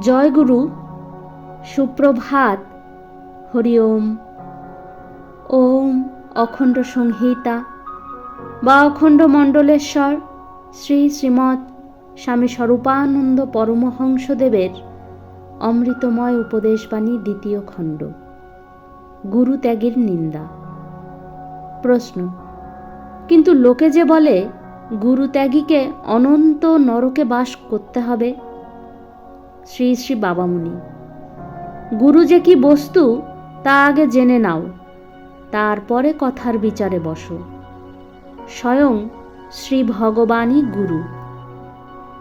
জয় গুরু সুপ্রভাত, হরি ওম। ওম অখণ্ড সংহিতা, বা অখণ্ড মণ্ডলেশ্বর, শ্রী শ্রীমৎ স্বামী স্বরূপানন্দ পরমহংসদেবের অমৃতময় উপদেশবাণী দ্বিতীয় খণ্ড গুরু ত্যাগের নিন্দা। প্রশ্ন, কিন্তু লোকে যে বলে গুরু ত্যাগীকে অনন্ত নরকে বাস করতে হবে শ্রী শ্রী বাবামুনি। গুরু যে কি বস্তু, তা আগে জেনে নাও, তারপরে কথার বিচারে বসো। স্বয়ং শ্রী ভগবানই গুরু।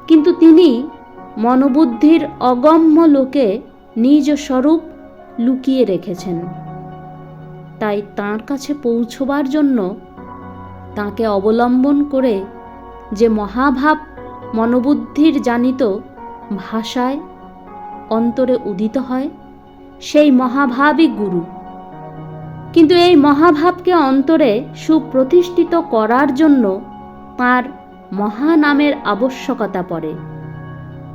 কিন্তু তিনি মনোবুদ্ধির অগম্য লোকে নিজ স্বরূপ লুকিয়ে রেখেছেন। তাই তার কাছে পৌঁছবার জন্য তাকে অবলম্বন করে যে মহাভাব মনোবুদ্ধির জানিত ভাষায় অন্তরে উদিত হয়, সেই মহাভাবই গুরু। কিন্তু এই মহাভাবকে অন্তরে সুপ্রতিষ্ঠিত করার জন্য তার মহানামের আবশ্যকতা পড়ে।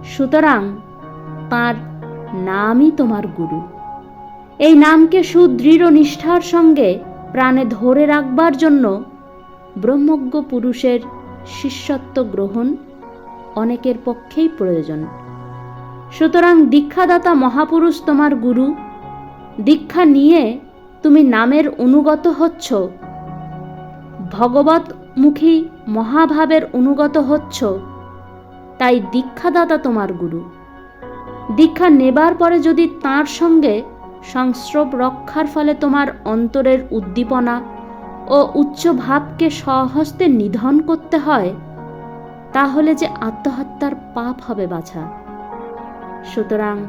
সুতরাং তার নামই তোমার গুরু। এই নামকে সুদৃঢ় নিষ্ঠার সঙ্গে প্রাণে ধরে রাখবার জন্য ব্রহ্মজ্ঞ পুরুষের শিষ্যত্ব গ্রহণ অনেকের পক্ষেই প্রয়োজন। সুতরাং দীক্ষাদাতা মহাপুরুষ তোমার গুরু, দীক্ষা নিয়ে তুমি নামের অনুগত হচ্ছ। ভগবতমুখী মহাভাবের অনুগত হচ্ছ। তাই দীক্ষাদাতা তোমার গুরু। দীক্ষা নেবার পরে যদি তার সঙ্গে সংস্রব রক্ষার ফলে তোমার অন্তরের উদ্দীপনা ও উচ্চ ভাবকে স্বহস্তে নিধন করতে হয়, তাহলে যে আত্মহত্যার পাপ হবে বাছা। সুতরাং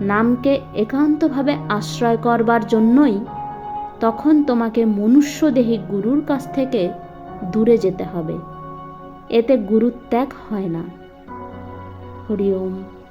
নামকে একান্তভাবে আশ্রয় করবার জন্যই তখন তোমাকে মনুষ্যদেহী গুরুর কাছ থেকে দূরে যেতে হবে। এতে গুরুত্যাগ হয় না। হরি ওম